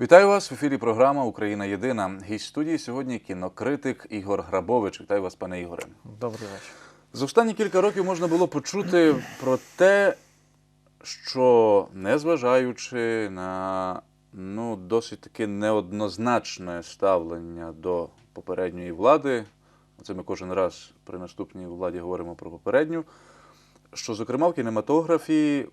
Вітаю вас в ефірі. Програма Україна Єдина. Гість студії сьогодні кінокритик Ігор Грабович. Вітаю вас, пане Ігоре. Добрий вечір. За останні кілька років можна було почути про те, що незважаючи на ну, досить таки неоднозначне ставлення до попередньої влади, це ми кожен раз при наступній владі говоримо про попередню, що, зокрема, в кінематографії,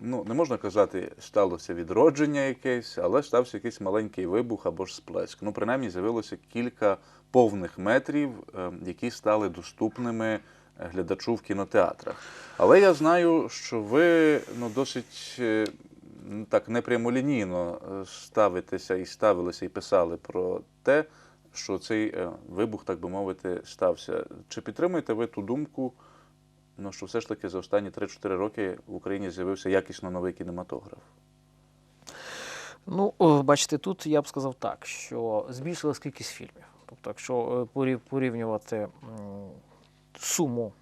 ну, не можна казати, сталося відродження якесь, але стався якийсь маленький вибух або ж сплеск. Ну, принаймні, з'явилося кілька повних метрів, е, які стали доступними глядачу в кінотеатрах. Але я знаю, що ви ну, досить е, так непрямолінійно е, ставитеся і ставилися, і писали про те, що цей е, вибух, так би мовити, стався. Чи підтримуєте ви ту думку, ну, що все ж таки за останні 3-4 роки в Україні з'явився якісно новий кінематограф? Ну, бачите, тут я б сказав так, що збільшилась кількість фільмів. Тобто, якщо е, порівнювати суму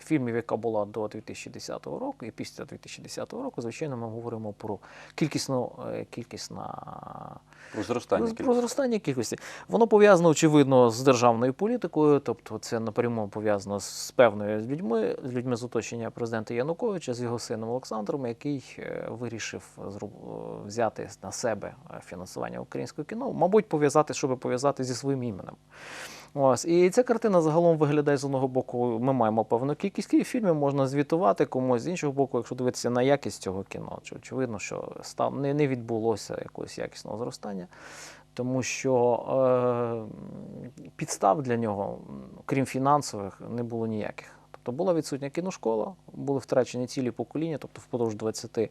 фільмів, яка була до 2010 року, і після 2010 року, звичайно, ми говоримо про кількісну, е, кількість на Про зростання кількості. Про зростання кількості. Воно пов'язано, очевидно, з державною політикою, тобто це напряму пов'язано з певною з людьми, з людьми з оточення президента Януковича, з його сином Олександром, який е, вирішив е, взяти на себе фінансування українського кіно, мабуть, пов'язати, щоб пов'язати зі своїм іменем. Ось і ця картина загалом виглядає з одного боку. Ми маємо певну кількість фільмів, можна звітувати комусь з іншого боку, якщо дивитися на якість цього кіно, чи очевидно, що став не, не відбулося якогось якісного зростання, тому що е, підстав для нього, крім фінансових, не було ніяких. Тобто була відсутня кіношкола, були втрачені цілі покоління, тобто впродовж 20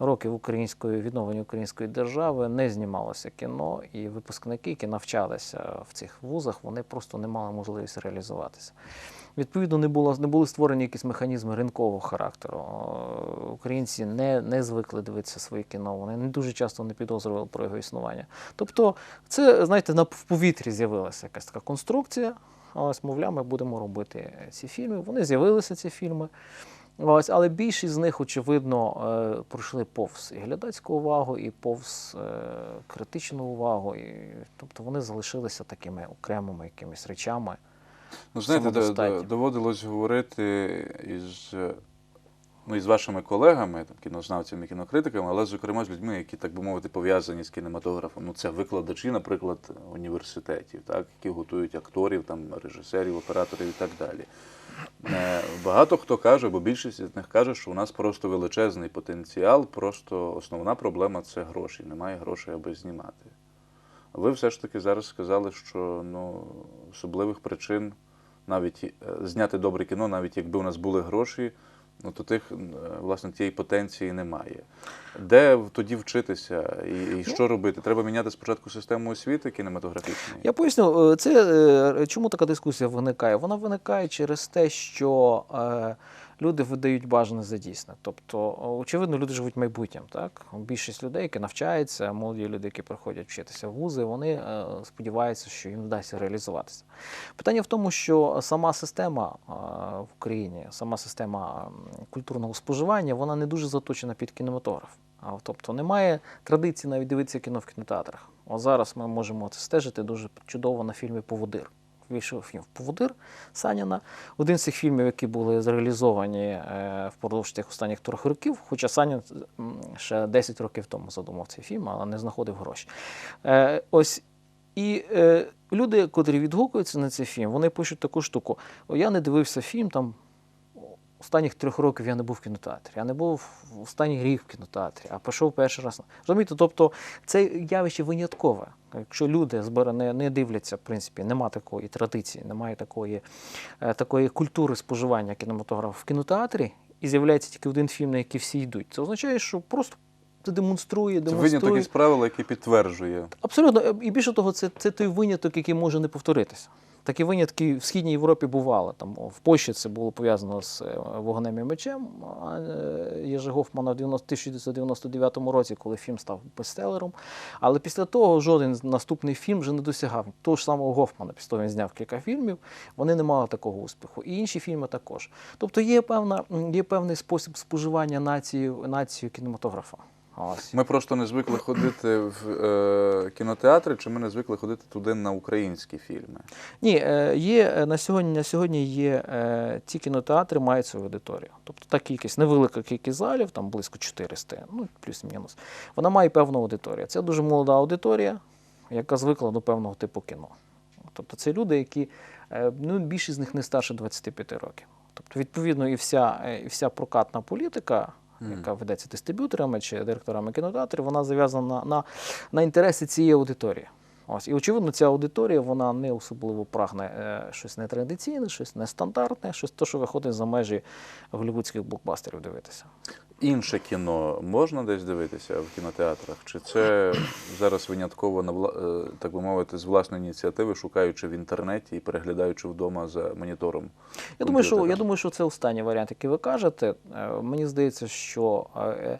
років української відновлення української держави не знімалося кіно, і випускники, які навчалися в цих вузах, вони просто не мали можливості реалізуватися. Відповідно, не було не були створені якісь механізми ринкового характеру. Е, Українці не, не звикли дивитися своє кіно. Вони не дуже часто не підозрювали про його існування. Тобто, це знаєте, на в повітрі з'явилася якась така конструкція. Ось, мовляв, ми будемо робити ці фільми. Вони з'явилися ці фільми. Ось, але більшість з них, очевидно, е, пройшли повз і глядацьку увагу, і повз е, критичну увагу. І, тобто вони залишилися такими окремими якимись речами. Ну, знаєте, доводилось говорити із, ну, із вашими колегами, там, кінознавцями, кінокритиками, але, зокрема, з людьми, які, так би мовити, пов'язані з кінематографом. Ну, це викладачі, наприклад, університетів, так, які готують акторів, там, режисерів, операторів і так далі. Е, Багато хто каже, бо більшість з них каже, що у нас просто величезний потенціал, просто основна проблема це гроші. Немає грошей, аби знімати. Ви все ж таки зараз сказали, що ну, особливих причин навіть е, зняти добре кіно, навіть якби у нас були гроші, ну то тих, е, власне, тієї потенції немає. Де тоді вчитися і, і що робити? Треба міняти спочатку систему освіти кінематографічної. Я поясню, е, це е, чому така дискусія виникає? Вона виникає через те, що е, люди видають бажане за дійсне. Тобто, очевидно, люди живуть майбутнім. Так? Більшість людей, які навчаються, молоді люди, які приходять вчитися в вузи, вони е, сподіваються, що їм вдасться реалізуватися. Питання в тому, що сама система е, в Україні, сама система культурного споживання, вона не дуже заточена під кінематограф. Тобто немає традиції навіть дивитися кіно в кінотеатрах. От зараз ми можемо це стежити дуже чудово на фільмі Поводир. Вийшов фільм Поводир Саніна. Один з цих фільмів, які були зреалізовані е, впродовж тих останніх трьох років, хоча Санін ще 10 років тому задумав цей фільм, але не знаходив гроші. Е, ось і е, люди, котрі відгукуються на цей фільм, вони пишуть таку штуку: «О, я не дивився фільм там. Останніх трьох років я не був в кінотеатрі. Я не був в останній рік в кінотеатрі, а пішов перший раз. Розумієте, тобто це явище виняткове. Якщо люди не, не дивляться, в принципі, нема такої традиції, немає такої, е, такої культури споживання кінематографу в кінотеатрі, і з'являється тільки один фільм, на який всі йдуть. Це означає, що просто це демонструє, Це демонструє. виняток із правила, який підтверджує. Абсолютно. Е, І більше того, це, це той виняток, який може не повторитися. Такі винятки в Східній Європі бували. Там в Польщі це було пов'язано з е, вогнем і мечем а, е, Єжи Гофмана в 1999 році, коли фільм став бестселером. Але після того жоден наступний фільм вже не досягав того ж самого Гофмана. Після того він зняв кілька фільмів. Вони не мали такого успіху. І інші фільми також. Тобто є певна, є певний спосіб споживання нації, націю кінематографа. Ось. Ми просто не звикли ходити в е, кінотеатри, чи ми не звикли ходити туди на українські фільми? Ні, е, є е, на сьогодні. На сьогодні є е, ті кінотеатри мають свою аудиторію. Тобто та кількість, невелика кількість залів, там близько 400, ну плюс-мінус. Вона має певну аудиторію. Це дуже молода аудиторія, яка звикла до певного типу кіно. Тобто це люди, які ну, більшість з них не старше 25 років. Тобто, відповідно, і вся, і вся прокатна політика. Яка ведеться дистриб'юторами чи директорами кінотеатрів, вона зав'язана на, на, інтереси цієї аудиторії. Ось і очевидно, ця аудиторія вона не особливо прагне е, щось нетрадиційне, щось нестандартне, щось то, що виходить за межі голівудських блокбастерів дивитися. Інше кіно можна десь дивитися в кінотеатрах? Чи це зараз винятково на е, так би мовити, з власної ініціативи, шукаючи в інтернеті і переглядаючи вдома за монітором? Я думаю, що я думаю, що це останній варіант, який ви кажете. Е, Мені здається, що е,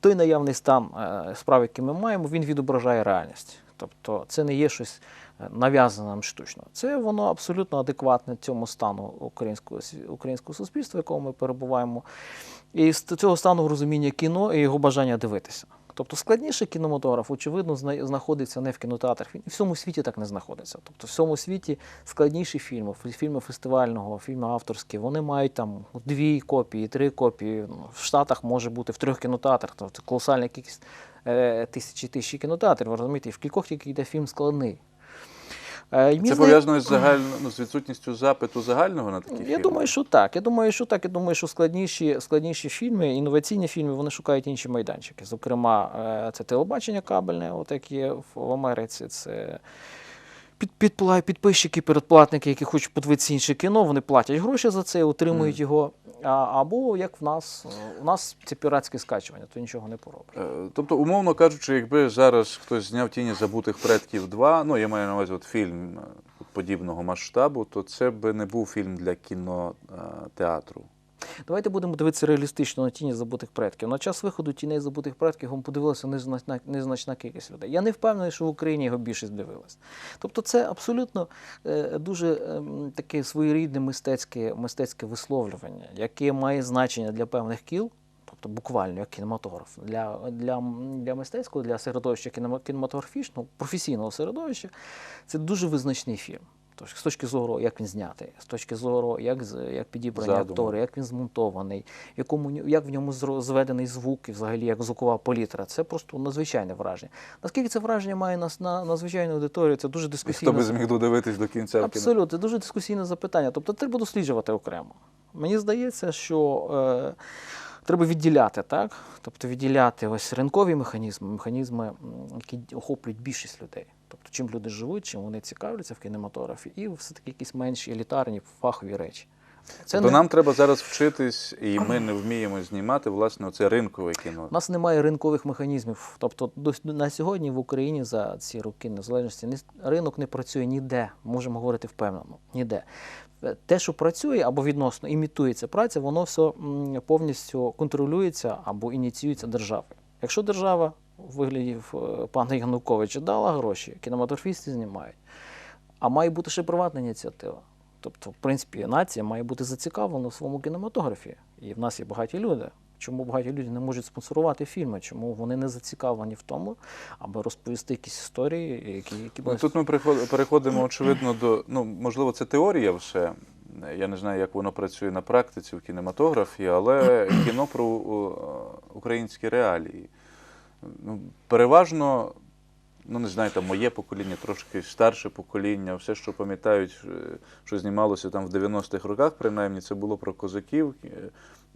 той наявний стан справ, який ми маємо, він відображає реальність. Тобто це не є щось нав'язане нам штучно. Це воно абсолютно адекватне цьому стану українського українського суспільства, в якому ми перебуваємо, і з цього стану розуміння кіно і його бажання дивитися. Тобто складніший кінематограф, очевидно, зна- знаходиться не в кінотеатрах. Він і в всьому світі так не знаходиться. Тобто, в всьому світі складніші фільми, фі- фільми фестивального, фільми авторські, вони мають там дві копії, три копії. Ну, В Штатах може бути в трьох кінотеатрах. Тобто це колосальна кількість е, тисячі тисячі кінотеатрів. Ви розумієте, і в кількох тільки йде фільм складний. Е, Це пов'язано з загально ну, з відсутністю запиту загального на такі фільми? я думаю, що так. Я думаю, що так. Я думаю, що складніші, складніші фільми, інноваційні фільми, вони шукають інші майданчики. Зокрема, е, це телебачення кабельне, от як є в- Америці. Це підпла- підписчики, передплатники, які хочуть подивитися інше кіно, вони платять гроші за це, отримують Мгм. його. А, або як в нас, у нас це піратське скачування, то нічого не поробиш. Е, Тобто, умовно кажучи, якби зараз хтось зняв тіні забутих предків 2, ну я маю на увазі от фільм е, подібного масштабу, то це би не був фільм для кінотеатру. Давайте будемо дивитися реалістично на тіні забутих предків. На час виходу тіней забутих предків подивилася незначна, незначна кількість людей. Я не впевнений, що в Україні його більшість дивилась. Тобто, це абсолютно е, дуже ем, таке своєрідне мистецьке, мистецьке висловлювання, яке має значення для певних кіл. Тобто буквально як кінематограф для, для, для мистецького, для середовища кінематографічного, професійного середовища, це дуже визначний фільм. Тобто, з точки зору, як він знятий, з точки зору, як, як підібрані Задуму. актори, як він змонтований, якому, як в ньому зведений звук і взагалі як звукова палітра. Це просто надзвичайне враження. Наскільки це враження має нас на надзвичайну аудиторію, це дуже І дискусійно. Хто би зміг додивитись до кінця? Абсолютно, це дуже дискусійне запитання. Тобто треба досліджувати окремо. Мені здається, що е, треба відділяти, так? Тобто відділяти ось ринкові механізми, механізми, які охоплюють більшість людей. Тобто, чим люди живуть, чим вони цікавляться в кінематографі, і все-таки якісь менш елітарні фахові речі. Це Тобто не- нам треба зараз вчитись, і ми не вміємо знімати власне оце ринкове кіно. У нас немає ринкових механізмів. Тобто до, на сьогодні в Україні за ці роки незалежності ринок не працює ніде. Можемо говорити впевнено. Ніде. Е, Те, що працює або відносно імітується праця, воно все повністю контролюється або ініціюється державою. Якщо держава у вигляді е, пана Януковича дала гроші, кінематографісти знімають. А має бути ще приватна ініціатива. Тобто, в принципі, нація має бути зацікавлена в своєму кінематографі. І в нас є багаті люди. Чому багаті люди не можуть спонсорувати фільми? Чому вони не зацікавлені в тому, аби розповісти якісь історії, які, які Ну, тут ми переходимо, очевидно, до ну, можливо, це теорія все. Я не знаю, як воно працює на практиці в кінематографі, але кіно про українські реалії. Ну, переважно, ну не знаю, там моє покоління, трошки старше покоління, все, що пам'ятають, е, що знімалося там в 90-х роках, принаймні, це було про козаків. Е,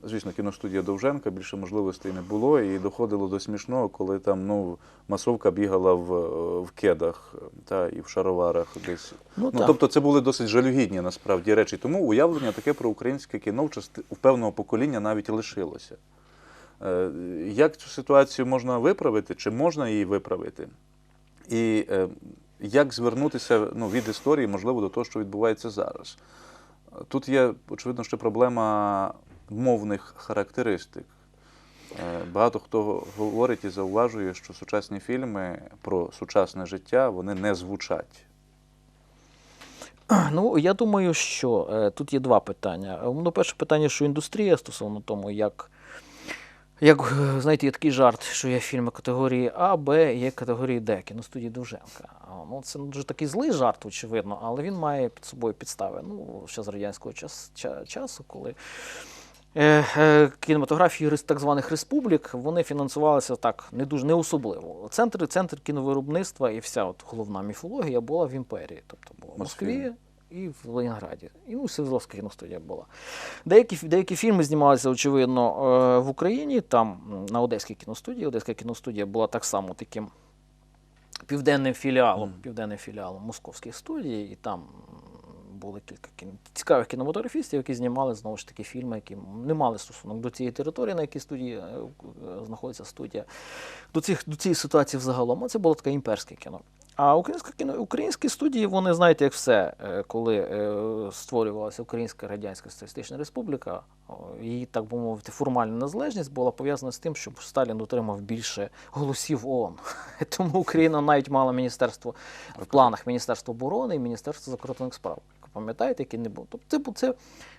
Звісно, кіностудія Довженка більше можливостей не було, і доходило до смішного, коли там ну, масовка бігала в, е, в кедах та, і в шароварах десь. Ну, Ну, тобто це були досить жалюгідні насправді речі. Тому уявлення таке про українське кіно в, певного покоління навіть лишилося. Е, Як цю ситуацію можна виправити, чи можна її виправити? І е, як звернутися ну, від історії, можливо, до того, що відбувається зараз? Тут є, очевидно, ще проблема мовних характеристик. Е, Багато хто говорить і зауважує, що сучасні фільми про сучасне життя вони не звучать. Ну, я думаю, що тут є два питання. Ну, перше питання, що індустрія стосовно тому, як, Як е, знаєте, є такий жарт, що є фільми категорії А, Б, є категорії Д, кіностудії Довженка. Ну, це дуже такий злий жарт, очевидно, але він має під собою підстави. Ну, ще з радянського час, ча- часу, коли е, е, кінематографії так званих республік вони фінансувалися так не дуже не особливо. Центр, центр кіновиробництва і вся от головна міфологія була в імперії, тобто була в Москві. І в Ленінграді. І ну, Свердловська кіностудія була. Деякі, деякі фільми знімалися, очевидно, е, в Україні, там на Одеській кіностудії. Одеська кіностудія була так само таким південним філіалом, Мгм. південним філіалом московських студій, і там були кілька кін... цікавих кінематографістів, які знімали знову ж таки фільми, які не мали стосунок до цієї території, на якій студії е, е, знаходиться студія, до, цих, до цієї ситуації взагалом. А це було таке імперське кіно. А українське кіно, українські студії, вони знаєте, як все, е, коли е, створювалася Українська Радянська Соціалістична Республіка, її, так би мовити, формальна незалежність була пов'язана з тим, щоб Сталін отримав більше голосів ООН. Тому Україна навіть мала міністерство в планах Міністерства оборони і Міністерства закордонних справ. Пам'ятаєте, які не було. Тобто це, це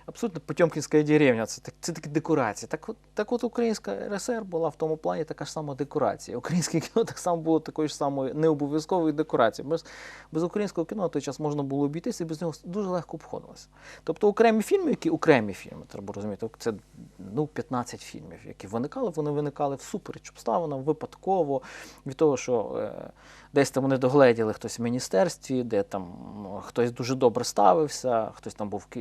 абсолютно Потьомкінська деревня, це, це такі декорації. Так от, так от Українська РСР була в тому плані така ж сама декорація. Українське кіно так само було такою ж самою необов'язковою декорацією. Без, без українського кіно на той час можна було обійтися і без нього дуже легко обходилося. Тобто окремі фільми, які окремі фільми, треба розуміти, це ну, 15 фільмів, які виникали, вони виникали всупереч обставинам, випадково, від того, що е, десь там вони догледіли хтось в міністерстві, де там хтось дуже добре ставився, хтось там був е,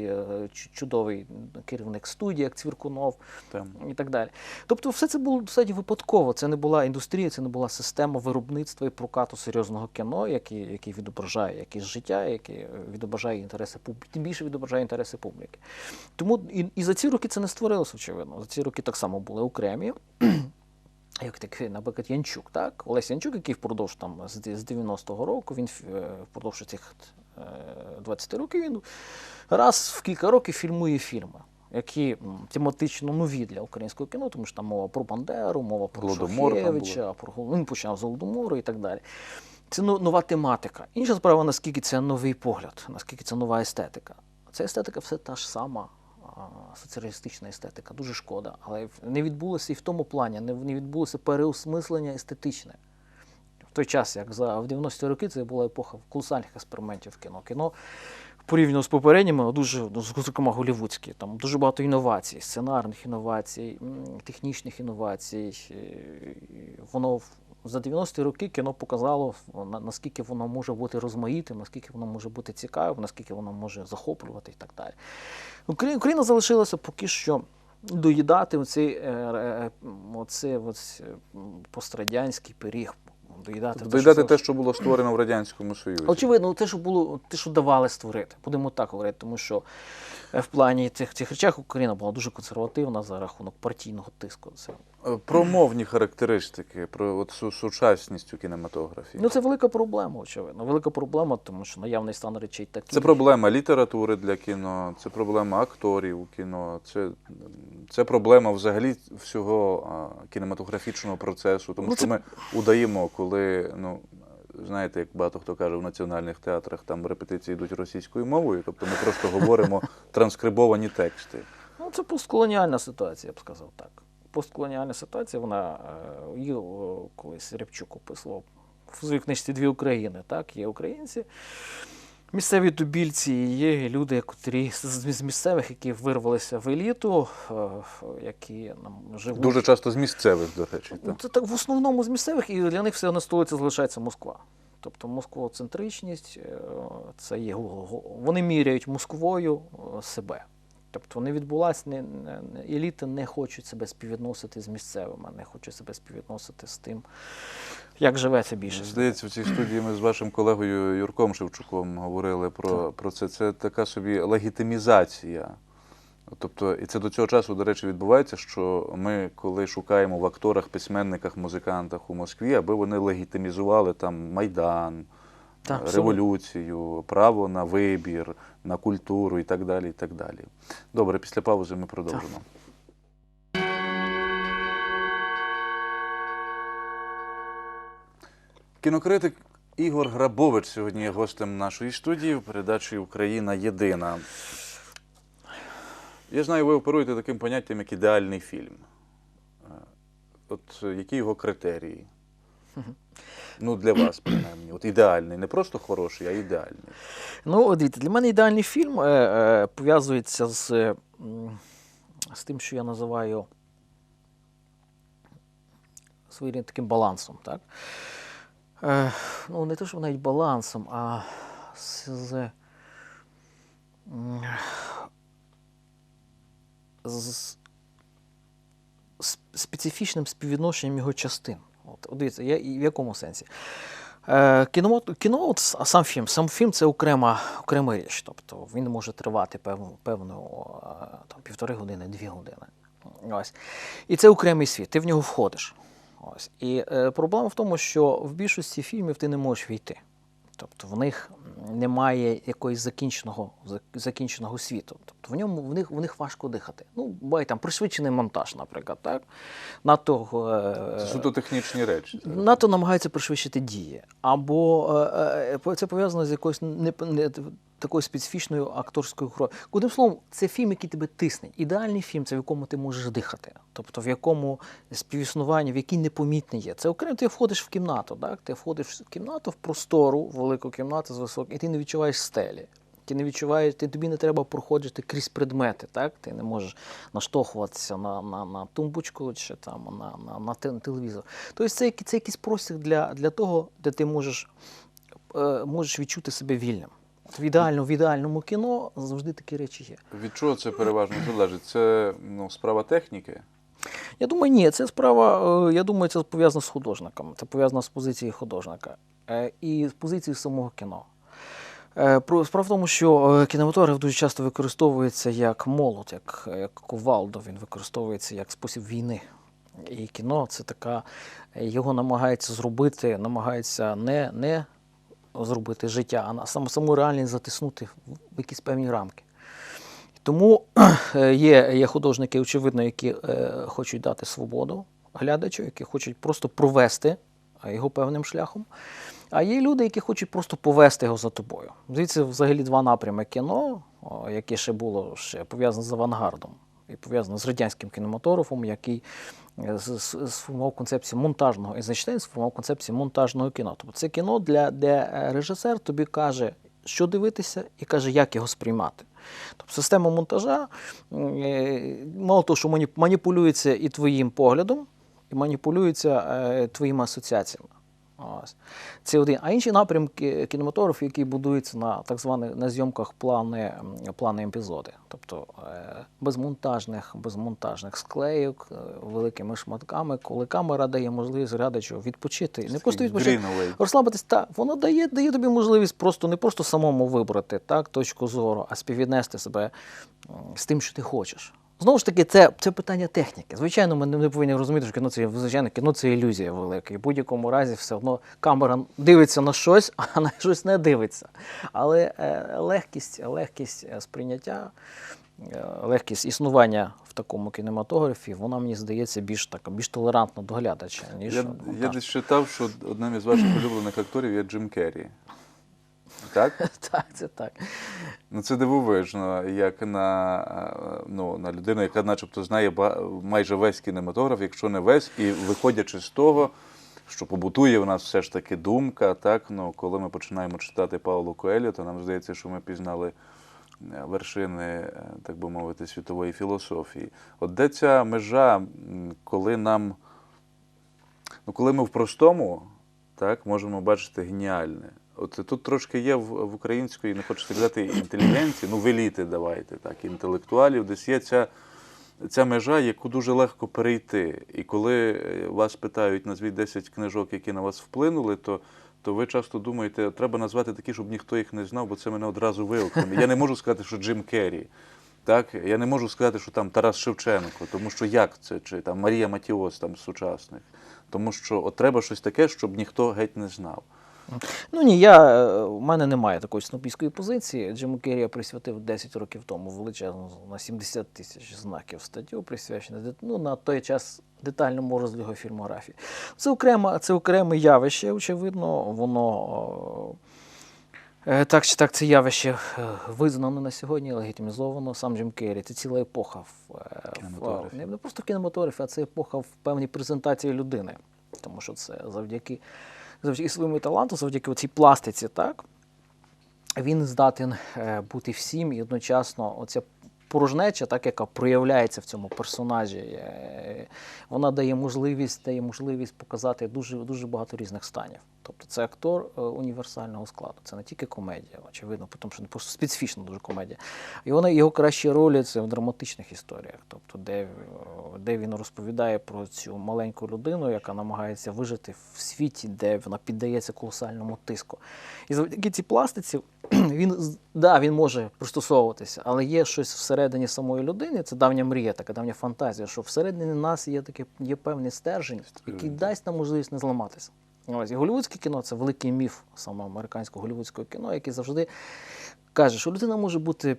чу- чудовий керівник студії, як Цвіркунов Там. і так далі. Тобто, все це було достатньо випадково. Це не була індустрія, це не була система виробництва і прокату серйозного кіно, який, який відображає якісь життя, який відображає інтереси публіки, тим більше відображає інтереси публіки. Тому і, і за ці роки це не створилося, очевидно. За ці роки так само були окремі. Як такий, наприклад, Янчук, так? Олесь Янчук, який впродовж там з 90-го року, він е, впродовж цих 20 років він раз в кілька років фільмує фільми, які тематично нові для українського кіно, тому що там мова про Бандеру, мова про Шухевича, про він починав з Голодомору і так далі. Це ну- нова тематика. Інша справа, наскільки це новий погляд, наскільки це нова естетика. Ця естетика все та ж сама. Соціалістична естетика, дуже шкода, але не відбулося і в тому плані, не відбулося переосмислення естетичне. Той час, як за в 90-ті роки, це була епоха колосальних експериментів в кіно. Кіно порівняно з попередніми, дуже, ну, зокрема, голівудські, там дуже багато інновацій, сценарних інновацій, технічних інновацій. Воно за 90-ті роки кіно показало, наскільки воно може бути розмаїтим, наскільки воно може бути цікавим, наскільки воно може захоплювати і так далі. Україна, залишилася поки що доїдати оцей, оцей, е, м, пострадянський пиріг. Доїдати, Тобто те, що доїдати те, що було створено в Радянському Союзі. Очевидно, те, що було, те, що давали створити, будемо так говорити, тому що е, в плані цих, цих речах Україна була дуже консервативна за рахунок партійного тиску. Це, Про мовні характеристики, про от сучасність у кінематографії. ну, це велика проблема, очевидно. Велика проблема, тому що наявний стан речей такий. Це проблема літератури для кіно, це проблема акторів у кіно, це, це проблема взагалі всього а, кінематографічного процесу. Тому Ну, що це- ми удаємо, коли, ну, знаєте, як багато хто каже, в національних театрах там репетиції йдуть російською мовою, тобто ми просто говоримо транскрибовані тексти. Ну, це постколоніальна ситуація, я б сказав так. Постколоніальна ситуація, вона е, її колись Рябчук описував в своїй книжці Дві України. Так? Є українці, місцеві тубільці, є люди, котрі з, місцевих, які вирвалися в еліту, е, які нам живуть. Дуже часто з місцевих, до речі. Ну, Так. Це так в основному з місцевих, і для них все одно столиця залишається Москва. Тобто москвоцентричність, е, це є вони міряють Москвою е, себе. Тобто не відбулася, не, не, не- еліти не хочуть себе співвідносити з місцевими, не хочуть себе співвідносити з тим, як живеться більше. Здається, в цій студії ми з вашим колегою Юрком Шевчуком говорили про, про це. Це така собі легітимізація. Тобто, і це до цього часу, до речі, відбувається, що ми, коли шукаємо в акторах, письменниках, музикантах у Москві, аби вони легітимізували там Майдан, Так, революцію, право на вибір, на культуру і так далі. і так далі. Добре, після паузи ми продовжимо. Кінокритик Ігор Грабович сьогодні є гостем нашої студії в передачі Україна єдина. Я знаю, ви оперуєте таким поняттям, як ідеальний фільм. Е, от е, які його критерії? Ну, для вас, принаймні. От ідеальний, не просто хороший, а ідеальний. Ну, дивіться, для мене ідеальний фільм е, е, пов'язується з, е, з тим, що я називаю своєрідним таким балансом. Так? Е, ну, не те, що навіть балансом, а з, з, з специфічним співвідношенням його частин. От, дивіться, я, в якому сенсі? Е, кіно, кіно от, сам фільм. Сам фільм це окрема, окрема річ. Тобто він може тривати певну, певну е, там, півтори години, дві години. Ось. І це окремий світ, ти в нього входиш. Ось. І е, проблема в тому, що в більшості фільмів ти не можеш війти. Тобто в них немає якогось закінченого, закінченого світу. Тобто в ньому в них, в них важко дихати. Ну, буває там пришвидшений монтаж, наприклад, так? Надто, е, Це суто технічні речі. НАТО намагається пришвидшити дії, або е, е, це пов'язано з якоюсь не, не такою специфічною акторською грою. Одним словом, це фільм, який тебе тисне. Ідеальний фільм це в якому ти можеш дихати, тобто в якому співіснування, в який непомітне є. Це окремо ти входиш в кімнату, так? Ти входиш в кімнату, в простору, в велику кімнату з високою, і ти не відчуваєш стелі. Ти не відчуваєш, ти, тобі не треба проходити крізь предмети, так? Ти не можеш наштовхуватися на, на, на тумбочку чи там на, на, на те- телевізор. Тобто це, це якийсь простір для, для того, де ти можеш, е, можеш відчути себе вільним. От в, ідеальному, в ідеальному кіно завжди такі речі є. Від чого це переважно залежить? Це ну, справа техніки. Я думаю, ні, це справа, е, я думаю, це пов'язано з художником. Це пов'язано з позицією художника е, і з позицією самого кіно. Е, Справа в тому, що кінематограф дуже часто використовується як молот, як, як кувалдо, він використовується як спосіб війни. І кіно це така, його намагається зробити, намагається не, не зробити життя, а саму, саму реальність затиснути в якісь певні рамки. Тому е, є, є художники, очевидно, які е, хочуть дати свободу глядачу, які хочуть просто провести його певним шляхом. А є люди, які хочуть просто повести його за тобою. Звідси взагалі два напрями кіно, яке ще було ще пов'язане з авангардом і пов'язане з радянським кінематографом, який е, сформував концепцію монтажного Ейзенштейн сформував концепцію монтажного кіно. Тобто це кіно, для, де е, режисер тобі каже, що дивитися, і каже, як його сприймати. Тобто система монтажа е, мало того, що маніпулюється і твоїм поглядом, і маніпулюється е, твоїми асоціаціями. Ось. Це один. А інші напрямки кінематографу, які будуються на так званих на зйомках плани, плани епізоди. Тобто е, безмонтажних, безмонтажних склейок, е, великими шматками, коли камера дає можливість глядачу відпочити. Не просто відпочити, Greenaway. розслабитись, так, воно дає, дає тобі можливість просто не просто самому вибрати так, точку зору, а співвіднести себе з тим, що ти хочеш. Знову ж таки, це, це питання техніки. Звичайно, ми не повинні розуміти, що кіно це звичайно, кіно це ілюзія велика. І в будь-якому разі все одно камера дивиться на щось, а на щось не дивиться. Але е, легкість, легкість е, сприйняття, е, легкість існування в такому кінематографі, вона мені здається більш така, більш толерантна до глядача, ніж Я, я десь читав, що одним із ваших улюблених акторів є Джим Керрі. Так? Так, це так. Ну це дивовижно, як на, е, ну, на людину, яка начебто знає майже весь кінематограф, якщо не весь, і виходячи з того, що побутує в нас все ж таки думка, так, ну, коли ми починаємо читати Паулу Коелю, то нам здається, що ми пізнали е, вершини, е, так би мовити, світової філософії. От де ця межа, коли нам, ну, коли ми в простому так, можемо бачити геніальне. От тут трошки є в, в української, не хочу сказати, інтелігенції, ну в еліти давайте, так, інтелектуалів, десь є ця, ця межа, яку дуже легко перейти. І коли е, вас питають, назвіть 10 книжок, які на вас вплинули, то, то ви часто думаєте, треба назвати такі, щоб ніхто їх не знав, бо це мене одразу виокремить. Я не можу сказати, що Джим Керрі. Так, я не можу сказати, що там Тарас Шевченко, тому що як це, чи там Марія Матіос там сучасних. Тому що от треба щось таке, щоб ніхто геть не знав. Ну ні, я, е, у мене немає такої снобійської позиції. Джиму Керрі я присвятив 10 років тому величезну на 70 тисяч знаків статтю, присвячену ну, на той час детальному розгляду фільмографії. Це окремо, це окреме явище, очевидно, воно Е, Так чи так, це явище е, визнано на сьогодні, легітимізовано. Сам Джим Керрі. Це ціла епоха в, е, в Кінематографі. не, не просто в кінематографі, а це епоха в певній презентації людини. Тому що це завдяки, завдяки своєму таланту, завдяки цій пластиці, так, він здатен е, бути всім і одночасно оця порожнеча, так, яка проявляється в цьому персонажі, е, вона дає можливість, дає можливість показати дуже, дуже багато різних станів. Тобто це актор е, універсального складу. Це не тільки комедія, очевидно, тому що не просто специфічна дуже комедія. І вона його кращі ролі це в драматичних історіях, тобто де, е, де він розповідає про цю маленьку людину, яка намагається вижити в світі, де вона піддається колосальному тиску. І завдяки цій пластиці він да, він може пристосовуватися, але є щось всередині самої людини. Це давня мрія, така давня фантазія, що всередині нас є таке, є певний стержень, який дасть нам можливість не зламатися. Ось і голівудське кіно це великий міф саме американського голівудського кіно, який завжди каже, що людина може бути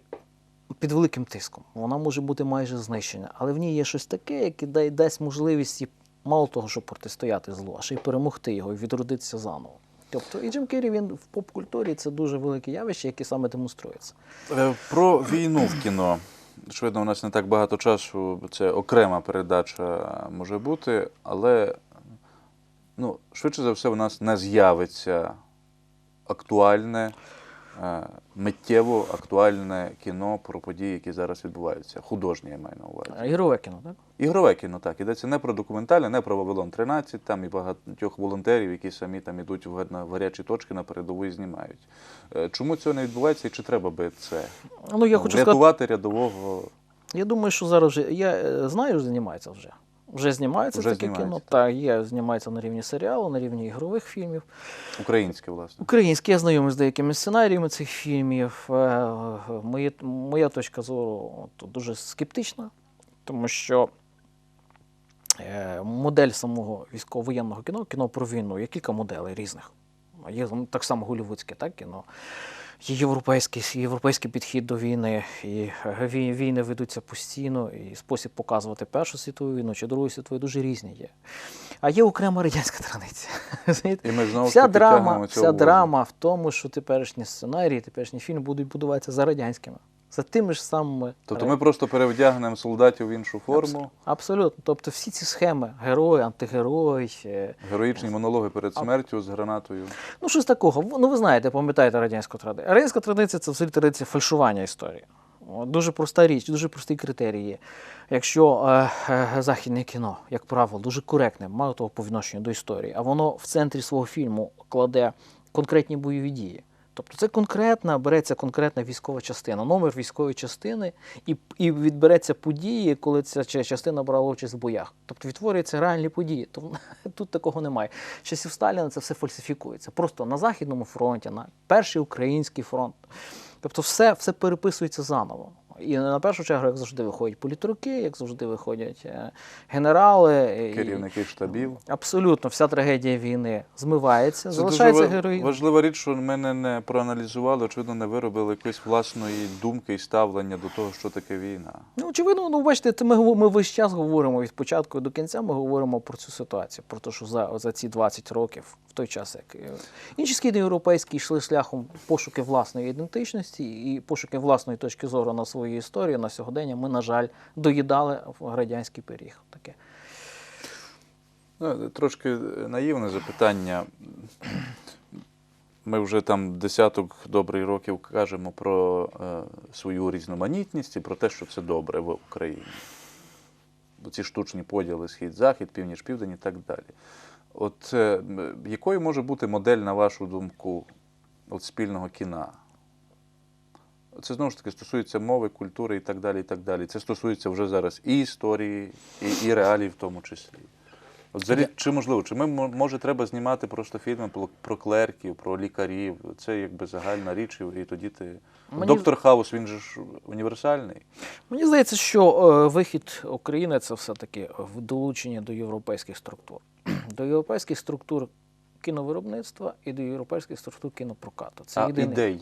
під великим тиском, вона може бути майже знищена, але в ній є щось таке, яке дасть можливість їй мало того, щоб протистояти злу, а ще й перемогти його і відродитися заново. Тобто і Джим Керрі він в поп-культурі це дуже велике явище, яке саме демонструється. Е, Про війну в кіно. Очевидно, у нас не так багато часу, це окрема передача може бути, але ну, швидше за все, у нас не з'явиться актуальне, миттєво актуальне кіно про події, які зараз відбуваються. Художнє я маю на увазі. Ігрове кіно, так? Ігрове кіно, так. Йдеться не про документальне, не про Вавилон 13, там і багатьох волонтерів, які самі там ідуть в гарячі точки на передову і знімають. Е, Чому цього не відбувається і чи треба би це? Ну я хочу сказати, рядового. я думаю, що зараз вже я е, знаю, що знімається вже. Вже знімається Вже таке знімається, кіно. так. Є, знімається на рівні серіалу, на рівні ігрових фільмів. Українське, власне. Українські я знайомий з деякими сценаріями цих фільмів. Е, Моє, моя точка зору от, дуже скептична, тому що е, модель самого військово-воєнного кіно, кіно про війну, є кілька моделей різних. Є так само голівудське так, кіно. Європейський, європейський підхід до війни, і е, війни ведуться постійно, і спосіб показувати Першу світову війну чи Другу світову дуже різні є. А є окрема радянська традиція. І ми знову Вся драма, вся драма в тому, що теперішні сценарії, теперішні фільми будуть будуватися за радянськими, за тими ж самими. Тобто ми просто перевдягнемо солдатів в іншу форму, Абсолютно. Тобто всі ці схеми, герой, антигерой, е, героїчні монологи перед смертю з гранатою. ну щось такого. Ну ви знаєте, пам'ятаєте радянську традицію. Радянська традиція це взагалі традиція фальшування історії. Дуже проста річ, дуже простий критерій є. Якщо е, е, західне кіно, як правило, дуже коректне, мало того по відношенню до історії, а воно в центрі свого фільму кладе конкретні бойові дії. Тобто це конкретна, береться конкретна військова частина, номер військової частини, і, і відбереться події, коли ця ча- частина брала участь в боях. Тобто відтворюються реальні події. Тобто тут такого немає. Часів Сталіна це все фальсифікується. Просто на Західному фронті, на перший український фронт. Тобто все, все переписується заново. І на першу чергу, як завжди, виходять політруки, як завжди виходять е, генерали. і- Керівники штабів. Абсолютно, вся трагедія війни змивається, Це залишається дуже героїн. важлива річ, що ми не, проаналізували, очевидно, не виробили якоїсь власної думки і ставлення до того, що таке війна. Ну, очевидно, ну бачите, ми, ми весь час говоримо від початку до кінця. Ми говоримо про цю ситуацію, про те, що за, за ці 20 років, в той час, як е, інші східноєвропейські йшли шляхом пошуки власної ідентичності і пошуки власної точки зору на свою історію, на сьогодення. Ми, на жаль, доїдали в радянський пиріг. Таке. Ну, трошки наївне запитання. Ми вже там десяток добрих років кажемо про е, свою різноманітність і про те, що це добре в Україні. Ці штучні поділи схід-захід, північ-південь і так далі. От е, якою може бути модель, на вашу думку, от спільного кіна? Це знову ж таки стосується мови, культури і так далі. і так далі. Це стосується вже зараз і історії, і, і реалій в тому числі. От взагалі, Я- чи можливо, чи ми може треба знімати просто фільми про, про клерків, про лікарів? Це якби загальна річ, і, тоді ти. Мені- Доктор Хаус, він же ж універсальний. Мені здається, що е, вихід України це все-таки долучення до європейських структур. До європейських структур кіновиробництва і до європейських структур кінопрокату. Це а єдиний. ідей.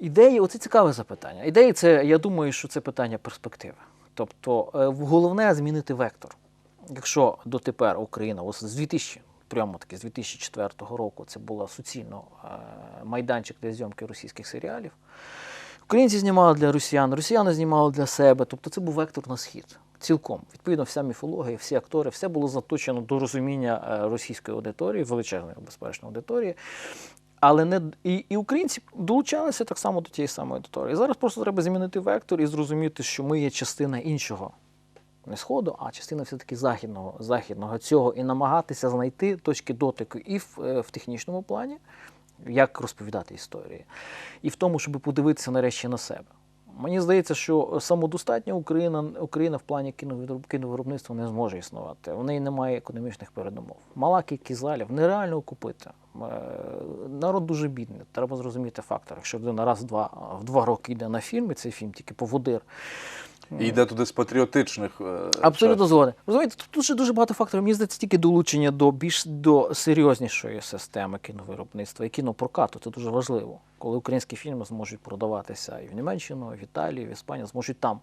Ідеї, оце цікаве запитання. Ідеї, це я думаю, що це питання перспективи. Тобто, е, головне змінити вектор. Якщо дотепер Україна ось з 2000 прямо таки з 2004 року це була суцільно е, майданчик для зйомки російських серіалів. Українці знімали для росіян, росіяни знімали для себе. Тобто це був вектор на схід. Цілком. Відповідно, вся міфологія, всі актори, все було заточено до розуміння е, російської аудиторії, величезної, безперечно, аудиторії. Але не і, і українці долучалися так само до тієї самої аудиторії. Зараз просто треба змінити вектор і зрозуміти, що ми є частина іншого. Не сходу, а частина все-таки західного, західного цього, і намагатися знайти точки дотику і в, е, в технічному плані, як розповідати історії, і в тому, щоб подивитися нарешті на себе. Мені здається, що самодостатня Україна, Україна в плані кіновиробництва не зможе існувати. В неї немає економічних передумов. Мала кількість залів нереально окупити. Е, Народ дуже бідний. Треба зрозуміти фактор. Якщо людина раз-два в два роки йде на фільм, і цей фільм тільки поводир, І йде туди з патріотичних. е, Абсолютно згоден. Розумієте, тут дуже дуже багато факторів. Мені здається, тільки долучення до більш до серйознішої системи кіновиробництва і кінопрокату. Це дуже важливо. Коли українські фільми зможуть продаватися і в Німеччину, і в Італії, і в Іспанії, зможуть там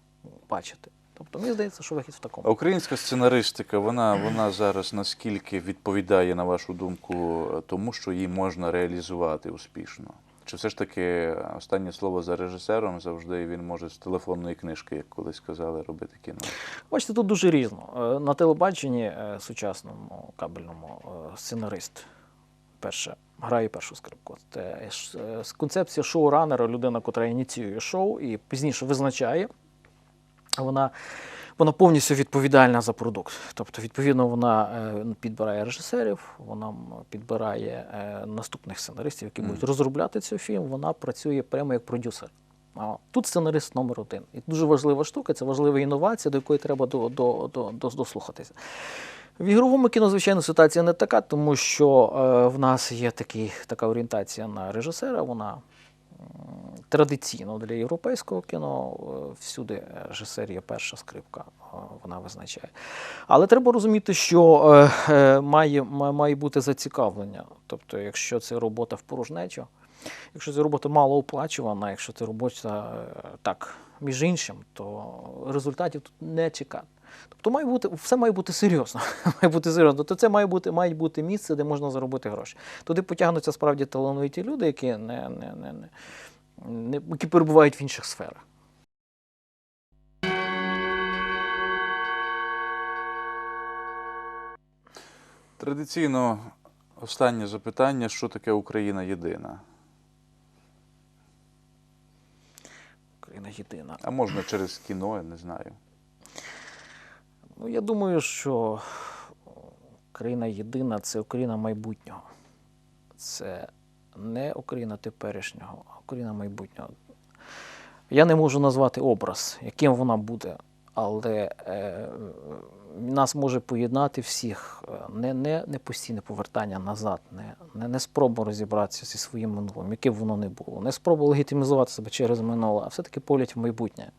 бачити. Тобто, мені здається, що вихід в А такому. Українська сценаристика, вона, вона зараз наскільки відповідає, на вашу думку, тому, що її можна реалізувати успішно? Чи все ж таки останнє слово за режисером завжди він може з телефонної книжки, як колись казали, робити кіно? Бачите, тут дуже різно. Е, На телебаченні е, сучасному кабельному е, сценарист перше грає першу скрипку. Це е, концепція шоуранера, людина, яка ініціює шоу і пізніше визначає. Вона, вона повністю відповідальна за продукт. Тобто, відповідно, вона е, підбирає режисерів, вона підбирає е, наступних сценаристів, які будуть розробляти цей фільм. Вона працює прямо як продюсер. А Тут сценарист номер один. І дуже важлива штука, це важлива інновація, до якої треба до, до, до, до, дослухатися. В ігровому кіно, звичайно, ситуація не така, тому що е, в нас є такий, така орієнтація на режисера. Вона традиційно для європейського кіно е, всюди е, режисер перша скрипка, е, вона визначає. Але треба розуміти, що має, має бути зацікавлення. Тобто, якщо це робота в порожнечу, якщо це робота малооплачувана, якщо це робота так, між іншим, то результатів тут не чекати. Тобто має бути, все має бути серйозно. має бути серйозно. Тобто це має бути, має бути місце, де можна заробити гроші. Туди потягнуться справді талановиті люди, які, не, не, не, не, не, які перебувають в інших сферах. Традиційно останнє запитання: що таке Україна єдина? Україна єдина. А можна через кіно, я не знаю. Ну, я думаю, що Україна єдина це Україна майбутнього. Це не Україна теперішнього, а Україна майбутнього. Я не можу назвати образ, яким вона буде, але е, нас може поєднати всіх е, не, не, не постійне повертання назад, не, не, не спроба розібратися зі своїм минулим, яким воно не було, не спроба легітимізувати себе через минуле, а все-таки погляд в майбутнє.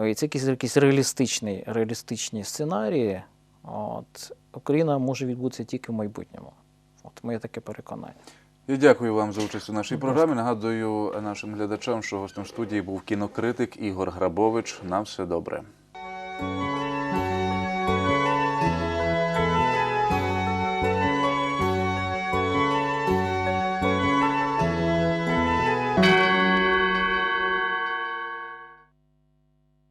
Е, І це якісь, якісь реалістичні, реалістичні сценарії. От, Україна може відбутися тільки в майбутньому. От моє таке переконання. Я дякую вам за участь у нашій програмі. Нагадую нашим глядачам, що гостем студії був кінокритик Ігор Грабович. На все добре.